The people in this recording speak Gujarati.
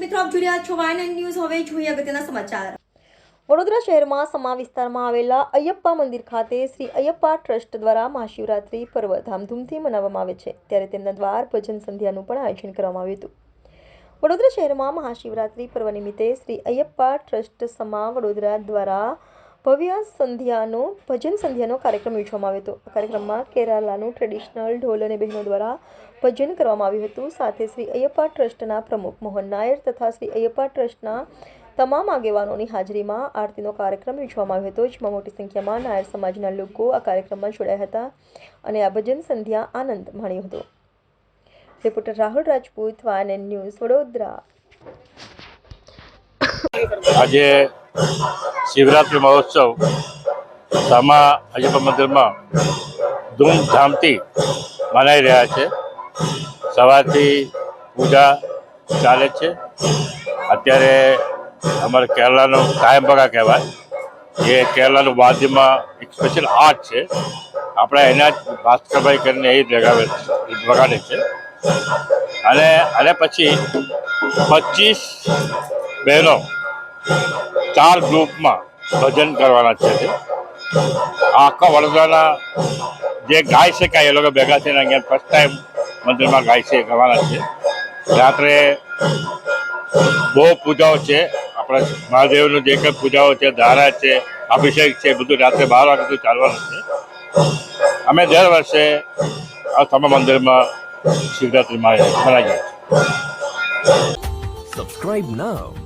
મિત્રો, આપ જોઈ રહ્યા છો ન્યૂઝ હવે જોઈએ અગત્યના સમાચાર. વડોદરા શહેરમાં સમા વિસ્તારમાં આવેલા અયપ્પા મંદિર ખાતે શ્રી અયપ્પા ટ્રસ્ટ દ્વારા મહાશિવરાત્રિ પર્વ ધામધૂમથી મનાવવામાં આવે છે. ત્યારે તેમના દ્વાર ભજન સંધ્યાનું પણ આયોજન કરવામાં આવ્યું હતું. વડોદરા શહેરમાં મહાશિવરાત્રિ પર્વ નિમિત્તે શ્રી અયપ્પા ટ્રસ્ટ સમા વડોદરા દ્વારા ભવ્ય સંધ્યાનો, ભજન સંધ્યાનો કાર્યક્રમ યોજવામાં આવ્યો હતો. આ કાર્યક્રમમાં કેરાલાનું ટ્રેડિશનલ ઢોલ અને બહેનો દ્વારા ભજન કરવામાં આવ્યું હતું. સાથે શ્રી અયપ્પા ટ્રસ્ટના પ્રમુખ મોહન નાયર તથા શ્રી અયપ્પા ટ્રસ્ટના તમામ આગેવાનોની હાજરીમાં આરતીનો કાર્યક્રમ યોજવામાં આવ્યો હતો, જેમાં મોટી સંખ્યામાં નાયર સમાજના લોકો આ કાર્યક્રમમાં જોડાયા હતા અને આ ભજન સંધ્યા આનંદ માણ્યો હતો. રિપોર્ટર રાહુલ રાજપૂત, વાયન ન્યૂઝ વડોદરા. આજે શિવરાત્રિ મહોત્સવ. સામા અજપા મંદિરમાં ધૂમધામથી મનાઈ રહ્યા છે. સવારથી પૂજા ચાલે છે. અત્યારે અમારે કેરળાનો કાયમબગા કહેવાય. એ કેરળાનું વાદ્યમાં એક સ્પેશિયલ આર્ટ છે. આપણે એના જ ભાસ્કરભાઈ કરીને એ જ લગાવે વગાડે છે. અને અને પછી પચીસ બહેનો ચાર ગ્રુપમાં ભજન કરવાના છે આખા વડોદરાના જે ગાય કાંઈ એ લોકો ભેગા થઈને અહીંયા ફર્સ્ટ ટાઈમ મંદિરમાં ગાય છે કરવાના છે. રાત્રે બહુ પૂજાઓ છે. આપણા મહાદેવનું જે કંઈ પૂજાઓ છે, ધારા છે, અભિષેક છે, બધું રાત્રે બાર વાગે બધું ચાલવાનું છે. અમે દર વર્ષે આ તમામ મંદિરમાં શિવરાત્રિ મનાવીએ છીએ. Subscribe now